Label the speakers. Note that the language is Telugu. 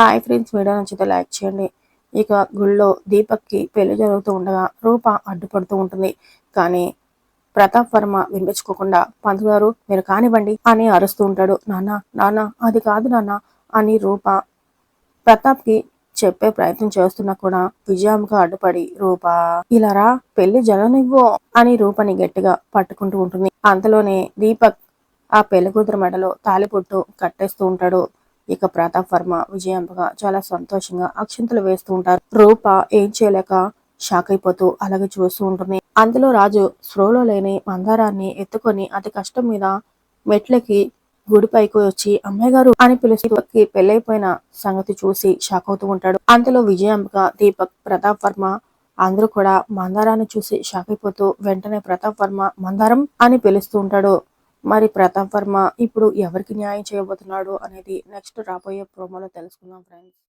Speaker 1: హాయ్ ఫ్రెండ్స్ వీడియో నచ్చితే లైక్ చేయండి. ఇక గుళ్ళో దీపక్కి పెళ్ళి జరుగుతూ ఉండగా రూప అడ్డుపడుతూ ఉంటుంది. కానీ ప్రతాప్ వర్మ వినిపించుకోకుండా పంతులు గారు మీరు కానివ్వండి అని అరుస్తూ ఉంటాడు. నాన్న నాన్న అది కాదు నాన్న అని రూప ప్రతాప్కి చెప్పే ప్రయత్నం చేస్తున్నా కూడా విజయాంక అడ్డుపడి రూప ఇలా రా పెళ్ళి జరగనివ్వు అని రూపని గట్టిగా పట్టుకుంటూ ఉంటుంది. అంతలోనే దీపక్ ఆ పెళ్ళి కూతురు మెడలో తాలిపుట్టు కట్టేస్తూ ఉంటాడు. ఇక ప్రతాప్ వర్మ విజయాంబగా చాలా సంతోషంగా అక్షంతలు వేస్తూ ఉంటారు. రూప ఏం చేయలేక షాక్ అయిపోతూ అలాగే చూస్తూ ఉంటుంది. అందులో రాజు స్ప్రోలో లేని మందారాన్ని ఎత్తుకొని అతి కష్టం మీద మెట్లకి గుడిపైకి వచ్చి అమ్మాయి గారు అని పిలిచి పెళ్ళైపోయిన సంగతి చూసి షాక్ అవుతూ ఉంటాడు. అంతలో విజయాంబిక దీపక్ ప్రతాప్ వర్మ అందరూ కూడా మందారాన్ని చూసి షాక్ అయిపోతూ వెంటనే ప్రతాప్ వర్మ మందారం అని పిలుస్తూ ఉంటాడు. మరి ప్రతాప్ వర్మ ఇప్పుడు ఎవరికి న్యాయం చేయబోతున్నాడు అనేది నెక్స్ట్ రాబోయే ప్రోమోలో తెలుసుకుందాం ఫ్రెండ్స్